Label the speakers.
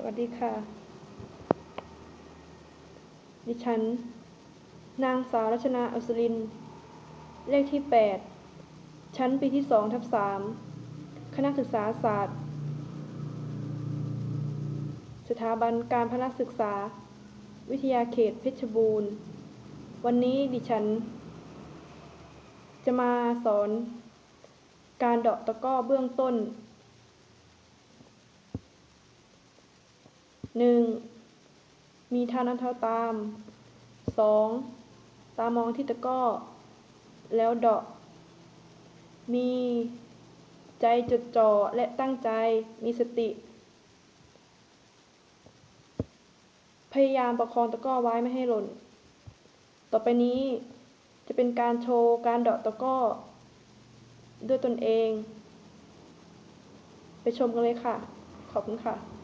Speaker 1: สวัสดีค่ะ ดิฉัน นางสาวรัชนาอัศริน เลขที่ 8 ชั้นปีที่2ทับ3คณะศึกษาศาสตร์ สถาบันการพนักศึกษา วิทยาเขตเพชรบูรณ์ วันนี้ดิฉัน จะมาสอน การเดาะตะก้อเบื้องต้น หนึ่งมีท่านันเท่าตามสองตามองที่ตะก้อ แล้วเดาะ มีใจจดจ่อและตั้งใจ มีสติ พยายามประคองตะก้อไว้ไม่ให้หล่น ต่อไปนี้จะเป็นการโชว์การเดาะตะก้อ ด้วยตนเอง ไปชมกันเลยค่ะ ขอบคุณค่ะ